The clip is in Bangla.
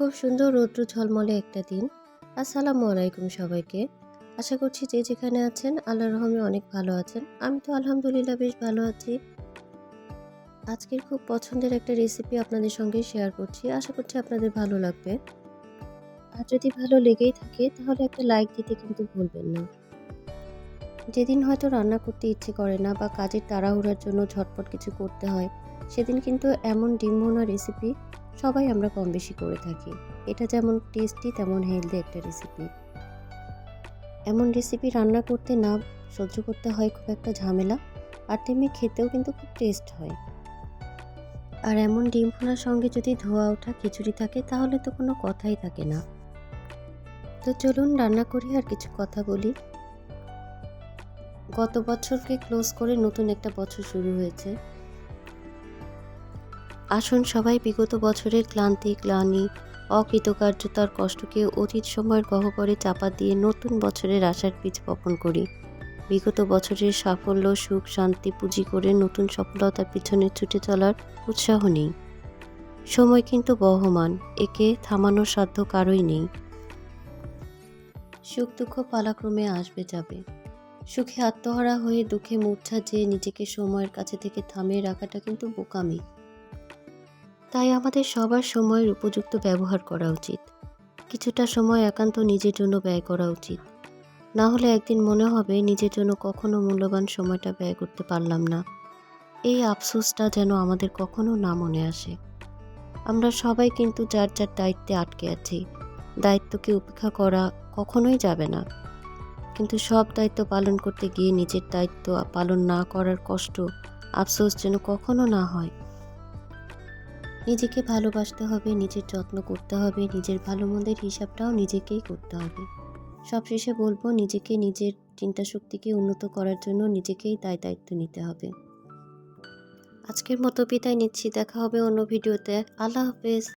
খুব সুন্দর রৌদ্র ঝলমলে একটা দিন। আসসালামু আলাইকুম সবাইকে। আশা করছি যে যেখানে আছেন আল্লাহ রহমে অনেক ভালো আছেন। আমি তো আলহামদুলিল্লাহ বেশ ভালো আছি। আজকের খুব পছন্দের একটা রেসিপি আপনাদের সঙ্গে শেয়ার করছি। আশা করছি আপনাদের ভালো লাগবে। আর যদি ভালো লেগেই থাকে, তাহলে একটা লাইক দিতে কিন্তু ভুলবেন না। যেদিন হয়তো রান্না করতে ইচ্ছে করে না বা কাজের তাড়াহুড়ার জন্য ঝটপট কিছু করতে হয়, সেদিন কিন্তু এমন ডিম ভোনা রেসিপি সবাই আমরা কম বেশি করে থাকি। এটা যেমন টেস্টি তেমন হেলদি একটা রেসিপি এমন রেসিপি রান্না করতে না সহ্য করতে হয় খুব একটা ঝামেলা, আর তেমনি খেতেও কিন্তু খুব টেস্ট হয়। আর এমন ডিম ভোনার সঙ্গে যদি ধোয়া ওঠা খিচুড়ি থাকে, তাহলে তো কোনো কথাই থাকে না। তো চলুন রান্না করি আর কিছু কথা বলি। গত বছরকে ক্লোজ করে নতুন একটা বছর শুরু হয়েছে। আসুন সবাই বিগত বছরের ক্লান্তি, গ্লানি, অকৃতকার্যতার কষ্টকে অতীত সময়ের গহ্বরে চাপা দিয়ে নতুন বছরের আশার বীজ বপন করি। বিগত বছরের সাফল্য, সুখ, শান্তি পুঁজি করে নতুন সফলতার পিছনে ছুটে চলার উৎসাহ নেই। সময় কিন্তু বহমান, একে থামানোর সাধ্য কারোই নেই। সুখ দুঃখ পালাক্রমে আসবে যাবে। সুখে আত্মহারা হয়ে দুঃখে মূর্ছা যে নিজেকে সময়ের কাছে থেকে থামিয়ে রাখাটা কিন্তু বোকামি। তাই আমাদের সবার সময়ের উপযুক্ত ব্যবহার করা উচিত। কিছুটা সময় একান্ত নিজের জন্য ব্যয় করা উচিত। না হলে একদিন মনে হবে নিজের জন্য কখনো মূল্যবান সময়টা ব্যয় করতে পারলাম না। এই আফসোসটা যেন আমাদের কখনো না মনে আসে। আমরা সবাই কিন্তু যার যার দায়িত্বে আটকে আছি। দায়িত্বকে উপেক্ষা করা কখনোই যাবে না। কিন্তু সব দায়িত্ব পালন করতে গিয়ে নিজের দায়িত্ব পালন না করার কষ্ট আফসোস যেন কখনো না হয়। নিজেকে ভালোবাসতে হবে, নিজের যত্ন করতে হবে, নিজের ভালো মন্দের হিসাবটাও নিজেকেই করতে হবে। সবশেষে বলব, নিজেকে নিজের চিন্তাশক্তিকে উন্নত করার জন্য নিজেকেই দায় দায়িত্ব নিতে হবে। আজকের মতো বিদায় নিচ্ছি, দেখা হবে অন্য ভিডিওতে। আল্লাহ হাফেজ।